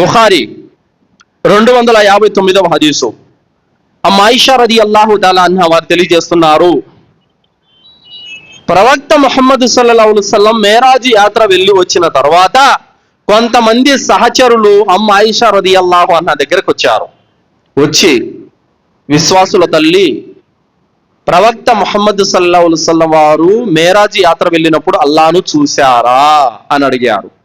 బుఖారి రెండు వందల యాభై తొమ్మిదవ హదీసు. అమ్మాయిషా రది అల్లాహు తాలా అన్న వారు తెలియజేస్తున్నారు. ప్రవక్త ముహమ్మద్ సల్లల్లాహు సల్లం మేరాజు యాత్ర వెళ్ళి వచ్చిన తర్వాత కొంతమంది సహచరులు అమ్మ ఐషా రది అల్లాహు అన్న దగ్గరకు వచ్చారు. వచ్చి విశ్వాసుల తల్లి ప్రవక్త ముహమ్మద్ సల్లాహు సల్లం వారు మేరాజు యాత్ర వెళ్ళినప్పుడు అల్లాను చూశారా అని అడిగారు.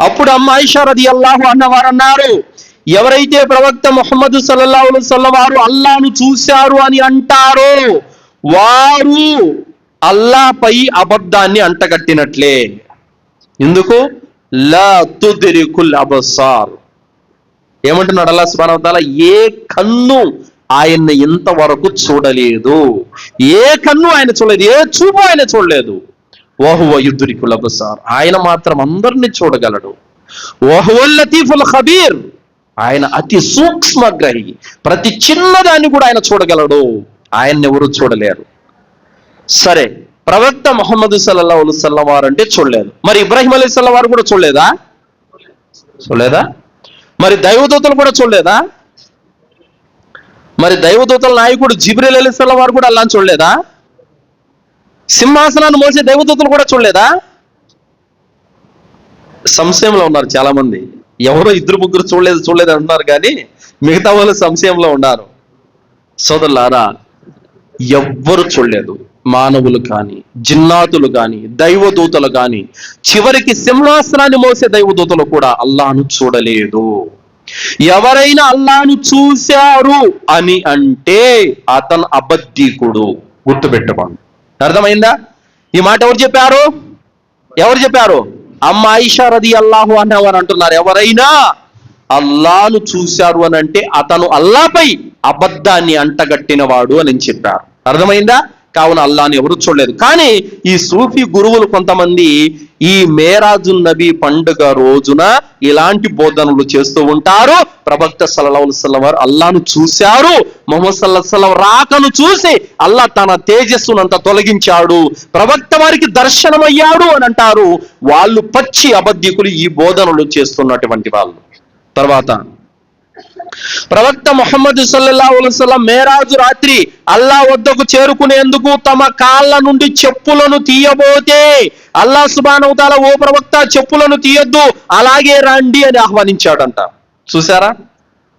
అప్పుడు అమ్మ ఐషారది అల్లాహు అన్నవారు అన్నారు ఎవరైతే ప్రవక్త ముహమ్మద్ సల్లల్లాహు సల్లవారు అల్లాను చూశారు అని అంటారో వారు అల్లాపై అబద్ధాన్ని అంటగట్టినట్లే. ఎందుకు? లా అబసార్. ఏమంటున్నాడు అల్లా సుబానవతాల ఏ కన్ను ఆయన్ని ఇంతవరకు చూడలేదు. ఏ కన్ను ఆయన చూడలేదు. ఏ చూపు ఆయన చూడలేదు. ఓహువ యుద్ధురికుల్ అబసార్ ఆయన మాత్రం అందరినీ చూడగలడు. ఓహువల్ లతీఫుల్ ఖబీర్ ఆయన అతి సూక్ష్మగ్రహి. ప్రతి చిన్నదాన్ని కూడా ఆయన చూడగలడు. ఆయన్ని ఎవరు చూడలేరు. సరే ప్రవక్త మొహమ్మద్ సల్లా అలైహి వారు అంటే చూడలేదు. మరి ఇబ్రాహిం అలీ సల్లం వారు కూడా చూడలేదా? చూడలేదా? మరి దైవదూతలు కూడా చూడలేదా? మరి దైవదూతల నాయకుడు జిబ్రీల్ అలీ సల్లం వారు కూడా అల్లా చూడలేదా? సింహాసనాన్ని మోసే దైవదూతలు కూడా చూడలేదా? సంశయంలో ఉన్నారు చాలా మంది ఎవరో ఇద్దరు ముగ్గురు చూడలేదు చూడలేదు అంటున్నారు కానీ మిగతా వాళ్ళు సంశయంలో ఉన్నారు. సోదరులారా ఎవ్వరు చూడలేదు. మానవులు కానీ జిన్నాతులు కానీ దైవదూతలు కానీ చివరికి సింహాసనాన్ని మోసే దైవదూతలు కూడా అల్లాను చూడలేదు. ఎవరైనా అల్లాను చూశారు అని అంటే అతను అబద్ధీకుడు. గుర్తుపెట్టుకోండి. అర్థమైందా? ఈ మాట ఎవరు చెప్పారు? ఎవరు చెప్పారు? అమ్మ ఐషా రది అల్లాహు అనేవారు అంటున్నారు. ఎవరైనా అల్లాను చూశారు అని అంటే అతను అల్లాపై అబద్ధాన్ని అంటగట్టినవాడు అని చెప్పారు. అర్థమైందా? కావున అల్లాని ఎవరు చూడలేదు. కానీ ఈ సూఫీ గురువులు కొంతమంది ఈ మేరాజు నబీ పండుగ రోజున ఇలాంటి బోధనలు చేస్తూ ఉంటారు. ప్రవక్త సల్లల్లాహు వారు అల్లాను చూశారు. మొహమ్మద్ సల్లాహం రాకను చూసి అల్లా తన తేజస్సునంత తొలగించాడు. ప్రవక్త వారికి దర్శనమయ్యాడు అని అంటారు. వాళ్ళు పచ్చి అబద్ధికులు ఈ బోధనలు చేస్తున్నటువంటి వాళ్ళు. తర్వాత ప్రవక్త మొహమ్మద్ సల్లల్లాహు మేరాజు రాత్రి అల్లా వద్దకు చేరుకునేందుకు తమ కాళ్ళ నుండి చెప్పులను తీయబోతే అల్లా సుబానవుతాల ఓ ప్రవక్త చెప్పులను తీయొద్దు అలాగే రండి అని ఆహ్వానించాడంట. చూసారా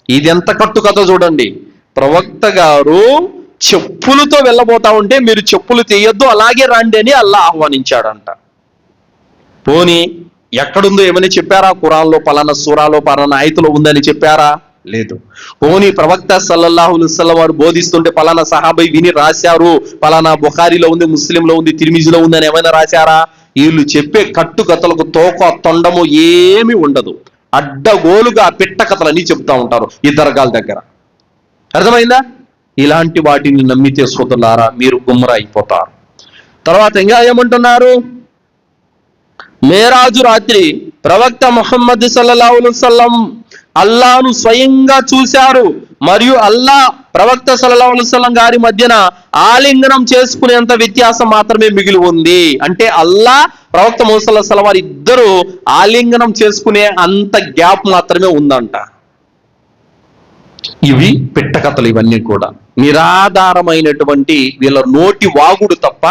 ఇది ఎంత కట్టు కథ చూడండి. ప్రవక్త గారు చెప్పులతో వెళ్ళబోతా ఉంటే మీరు చెప్పులు తీయొద్దు అలాగే రండి అని అల్లా ఆహ్వానించాడంట. పోనీ ఎక్కడుందో ఏమని చెప్పారా? కురాన్లో పలానా సూరాలో పలానా ఆయతులో ఉందని చెప్పారా? లేదు. పోనీ ప్రవక్త సల్లల్లాహు వారు బోధిస్తుంటే పలానా సహాబై విని రాశారు. పలానా బుఖారిలో ఉంది ముస్లింలో ఉంది తిరిమిజిలో ఉంది అని ఏమైనా రాశారా? వీళ్ళు చెప్పే కట్టు కథలకు తోక తొండము ఏమి ఉండదు. అడ్డగోలుగా పిట్ట కథలన్నీ చెప్తా ఉంటారు ఈ దర్గాల దగ్గర. అర్థమైందా? ఇలాంటి వాటిని నమ్మితే సోదరులారా మీరు గుమ్మర అయిపోతారు. తర్వాత ఇంకా ఏమంటున్నారు? మేరాజు రాత్రి ప్రవక్త ముహమ్మద్ సల్లల్లాహు సల్లం అల్లాను స్వయంగా చూశారు. మరియు అల్లా ప్రవక్త సల్లల్లాహు గారి మధ్యన ఆలింగనం చేసుకునేంత వ్యత్యాసం మాత్రమే మిగిలి ఉంది. అంటే అల్లా ప్రవక్త ముహమ్మద్ సల్లాహు వారి ఇద్దరు ఆలింగనం చేసుకునే అంత గ్యాప్ మాత్రమే ఉందంట. ఇవి పిట్టకథలు ఇవన్నీ కూడా. నిరాధారమైనటువంటి వీళ్ళ నోటి వాగుడు తప్ప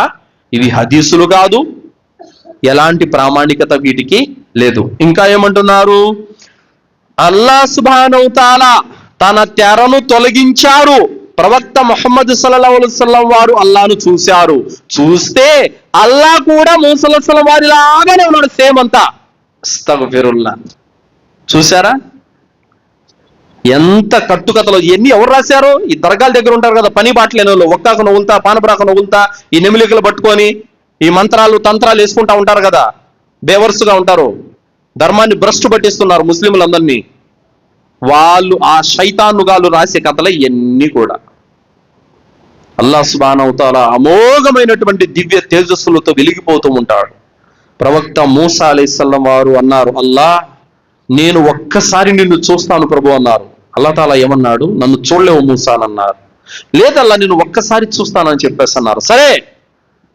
ఇవి హదీసులు కాదు. ఎలాంటి ప్రామాణికత వీటికి లేదు. ఇంకా ఏమంటున్నారు? అల్లా సుబానవుతాల తన తెరను తొలగించారు. ప్రవక్త మొహమ్మద్ సల్లల్లాహు వారు అల్లాను చూశారు. చూస్తే అల్లా కూడా మూసల్లం వారి లాగానే ఉన్నాడు సేమ్ అంతా. స్తగఫిరుల్లా చూసారా ఎంత కట్టుకథలు ఎన్ని ఎవరు రాశారు? ఈ దర్గాల దగ్గర ఉంటారు కదా పని బాటలేని వాళ్ళు ఒక్కాక నవ్వులుతా పానబ్రాక నవ్వులుతా ఈ నెమిలికలు పట్టుకొని ఈ మంత్రాలు తంత్రాలు వేసుకుంటా ఉంటారు కదా బేవర్సుగా ఉంటారు. ధర్మాన్ని భ్రష్టు పట్టిస్తున్నారు ముస్లింలందరినీ. వాళ్ళు ఆ శైతానుగాలు రాసే కథలు ఇవన్నీ కూడా. అల్లా సుబానవుతాల అమోఘమైనటువంటి దివ్య తేజస్సులతో వెలిగిపోతూ ఉంటాడు. ప్రవక్త మూసా అలైసల్లం వారు అన్నారు అల్లా నేను ఒక్కసారి నిన్ను చూస్తాను ప్రభు అన్నారు. అల్లా తాలా ఏమన్నాడు నన్ను చూడలేవు మూసా అని అన్నారు. లేదల్లా నేను ఒక్కసారి చూస్తానని చెప్పేసి అన్నారు. సరే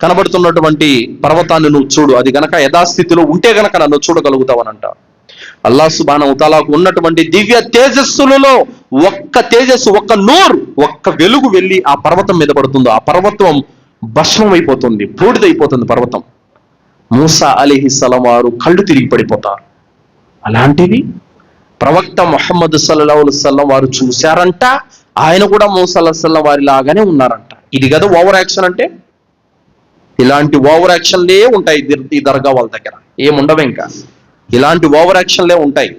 కనబడుతున్నటువంటి పర్వతాన్ని నువ్వు చూడు. అది గనక యథాస్థితిలో ఉంటే గనక నన్ను చూడగలుగుతావనంట. అల్లా సుబాన ఉతాలాకు ఉన్నటువంటి దివ్య తేజస్సులలో ఒక్క తేజస్సు ఒక్క నోరు ఒక్క వెలుగు వెళ్ళి ఆ పర్వతం మీద పడుతుందో. ఆ పర్వతం భస్మం అయిపోతుంది బూడిదైపోతుంది పర్వతం. మూసా అలీహిస్సలం వారు కళ్ళు తిరిగి పడిపోతారు అలాంటిది ప్రవక్త మొహమ్మద్ సల్లాహుల్సల్లం వారు చూశారంట. ఆయన కూడా మూసల్లాహం వారి లాగానే ఉన్నారంట. ఇది కదా ఓవర్ యాక్షన్ అంటే? ఇలాంటి ఓవర్ యాక్షన్లే ఉంటాయి ఈ దర్గా వాళ్ళ దగ్గర. ఏముండవు ఇంకా. ఇలాంటి ఓవర్ యాక్షన్లే ఉంటాయి.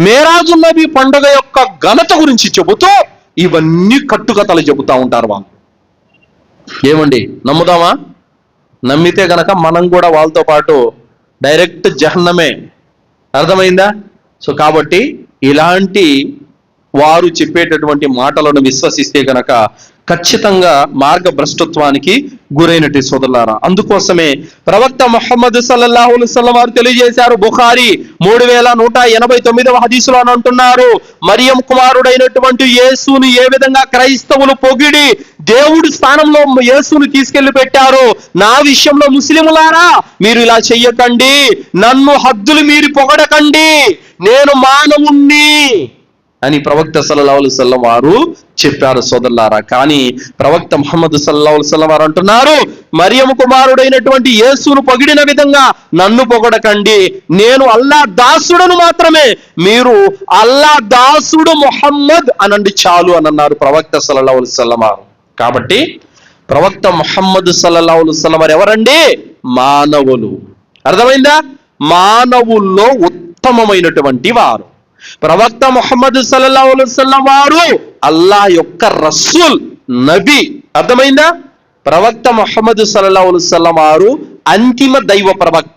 మేరాజు నబీ పండుగ యొక్క ఘనత గురించి చెబుతూ ఇవన్నీ కట్టుకథలు చెబుతా ఉంటారు వాళ్ళు. ఏమండి? నమ్ముదామా? నమ్మితే గనక మనం కూడా వాళ్ళతో పాటు డైరెక్ట్ జహన్నమే. అర్థమైందా? సో కాబట్టి ఇలాంటి వారు చెప్పేటటువంటి మాటలను విశ్వసిస్తే గనక ఖచ్చితంగా మార్గభ్రష్టత్వానికి గురైనట్టు సోదరులారా. అందుకోసమే ప్రవక్త మొహమ్మద్ సల్లల్లాహు వారు తెలియజేశారు బుఖారి మూడు వేల నూట ఎనభై తొమ్మిదవ హదీసులో అని అంటున్నారు. మరియం కుమారుడైనటువంటి యేసుని ఏ విధంగా క్రైస్తవులు పొగిడి దేవుడి స్థానంలో యేసును తీసుకెళ్ళి పెట్టారు నా విషయంలో ముస్లిములారా మీరు ఇలా చెయ్యకండి. నన్ను హద్దులు మీరు పొగడకండి. నేను మానవుణ్ణి. అని ప్రవక్త సల్లల్లాహు సల్లం వారు చెప్పారు సోదరులారా. కానీ ప్రవక్త ముహమ్మద్ సల్లాహు సల్లం వారు అంటున్నారు మరియము కుమారుడైనటువంటి యేసును పొగిడిన విధంగా నన్ను పొగడకండి. నేను అల్లా దాసుడను మాత్రమే. మీరు అల్లా దాసుడు ముహమ్మద్ అనండి చాలు అని అన్నారు ప్రవక్త సల్లల్లాహు సల్లం వారు. కాబట్టి ప్రవక్త ముహమ్మద్ సల్లల్లాహు సల్లం వారు ఎవరండి? మానవులు. అర్థమైందా? మానవుల్లో ఉత్తమమైనటువంటి వారు. ప్రవక్త ముహమ్మద్ సల్లల్లాహు వారు అల్లా యొక్క రసూల్ నబి. అర్థమైందా? ప్రవక్త ముహమ్మద్ సల్లల్లాహు వారు అంతిమ దైవ ప్రవక్త.